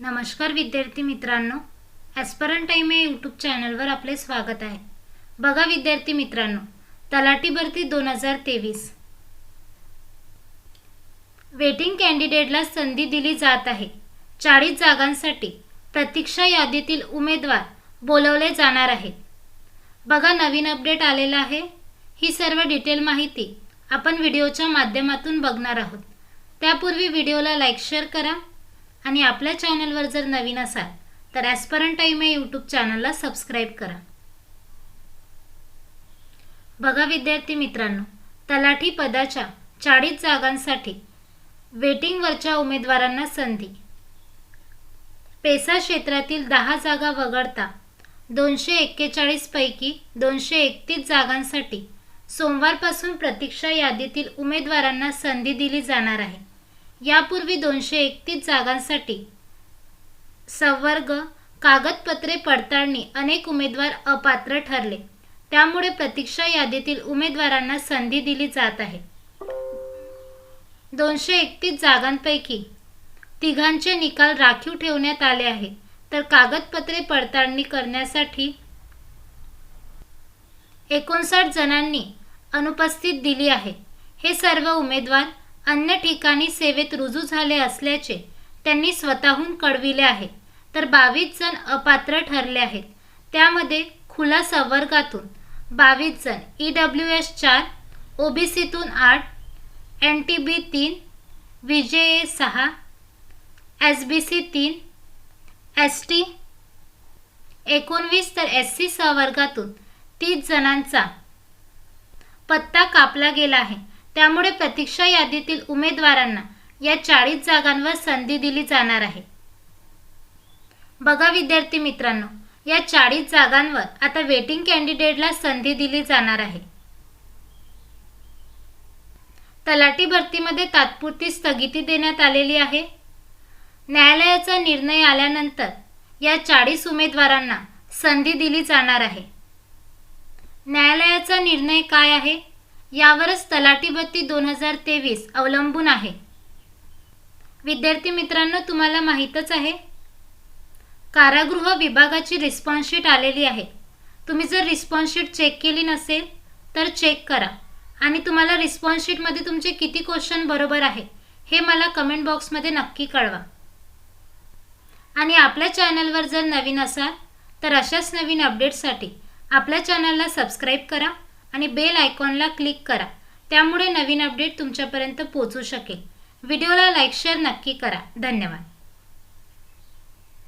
नमस्कार विद्यार्थी मित्रांनो ॲस्परन टाईम या यूट्यूब चॅनलवर आपले स्वागत आहे. बघा विद्यार्थी मित्रांनो तलाठी भरती दोन हजार तेवीस. वेटिंग कॅन्डिडेटला संधी दिली जात आहे. चाळीस जागांसाठी प्रतीक्षा यादीतील उमेदवार बोलवले जाणार आहेत. बघा नवीन अपडेट आलेला आहे. ही सर्व डिटेल माहिती आपण व्हिडिओच्या माध्यमातून बघणार आहोत. त्यापूर्वी व्हिडिओला लाईक शेअर करा. आणि आपल्या चॅनलवर जर नवीन असाल तर ॲस्परंट टाईम या यूट्यूब चॅनलला सबस्क्राईब करा. बघा विद्यार्थी मित्रांनो तलाठी पदाच्या चाळीस जागांसाठी वेटिंगवरच्या उमेदवारांना संधी. पेसा क्षेत्रातील दहा जागा वगळता दोनशे एक्केचाळीसपैकी दोनशे एकतीस जागांसाठी सोमवारपासून प्रतीक्षा यादीतील उमेदवारांना संधी दिली जाणार आहे. यापूर्वी दोनशे एकतीस जागांसाठी संवर्ग कागदपत्रे पडताळणी अनेक उमेदवार अपात्र ठरले. त्यामुळे प्रतीक्षा यादीतील उमेदवारांना संधी दिली जात आहे. दोनशे एकतीस जागांपैकी तिघांचे निकाल राखीव ठेवण्यात आले आहे तर कागदपत्रे पडताळणी करण्यासाठी एकोणसाठ जणांनी अनुपस्थित दिली आहे. हे सर्व उमेदवार अन्य ठिकाणी सेवेत रुजू झाले असल्याचे त्यांनी स्वतःहून कळविले आहे. तर बावीस जण अपात्र ठरले आहेत. त्यामध्ये खुला संवर्गातून बावीस जण ई डब्ल्यू एस चार ओ बी सीतून आठ एन टी बी तीन विजय ए सहा एस बी सी तीन एस टी एकोणवीस तर एस सी सहवर्गातून तीस जणांचा पत्ता कापला गेला आहे. त्यामुळे प्रतीक्षा यादीतील उमेदवारांना या चाळीस जागांवर संधी दिली जाणार आहे. बघा विद्यार्थी मित्रांनो या चाळीस जागांवर आता वेटिंग कॅन्डिडेटला संधी दिली जाणार आहे. तलाठी भरतीमध्ये तात्पुरती स्थगिती देण्यात आलेली आहे. न्यायालयाचा निर्णय आल्यानंतर या चाळीस उमेदवारांना संधी दिली जाणार आहे. न्यायालयाचा निर्णय काय आहे? यावरच तलाठी भरती दोन हजार तेवीस अवलंबून आहे. विद्यार्थी मित्रांनो तुम्हाला माहीतच आहे. कारागृह विभागाची रिस्पॉन्स शीट आलेली आहे. तुम्ही जर रिस्पॉन्स शीट चेक केली नसेल तर चेक करा. आणि तुम्हाला रिस्पॉन्स शीटमध्ये तुमचे किती क्वेश्चन बरोबर आहे हे मला कमेंट बॉक्समध्ये नक्की कळवा. आणि आपल्या चॅनलवर जर नवीन असाल तर अशाच नवीन अपडेट्ससाठी आपल्या चॅनलला सबस्क्राईब करा. आणि बेल आयकॉनला क्लिक करा. त्यामुळे नवीन अपडेट तुमच्यापर्यंत पोहोचू शकेल. व्हिडिओला लाईक शेअर नक्की करा. धन्यवाद.